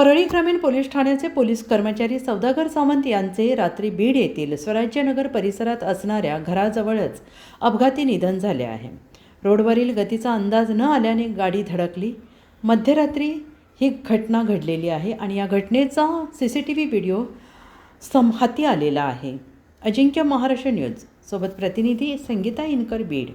परळी ग्रामीण पोलीस ठाण्याचे पोलीस कर्मचारी सौदागर सावंत यांचे रात्री बीड येथील स्वराज्यनगर परिसरात असणाऱ्या घराजवळच अपघाती निधन झाले आहे. रोडवरील गतीचा अंदाज न आल्याने गाडी धडकली. मध्यरात्री ही घटना घडलेली आहे आणि या घटनेचा C C T V video सम हाती आलेला आहे. अजिंक्य महाराष्ट्र न्यूज सोबत प्रतिनिधी संगीता इनकर बीड.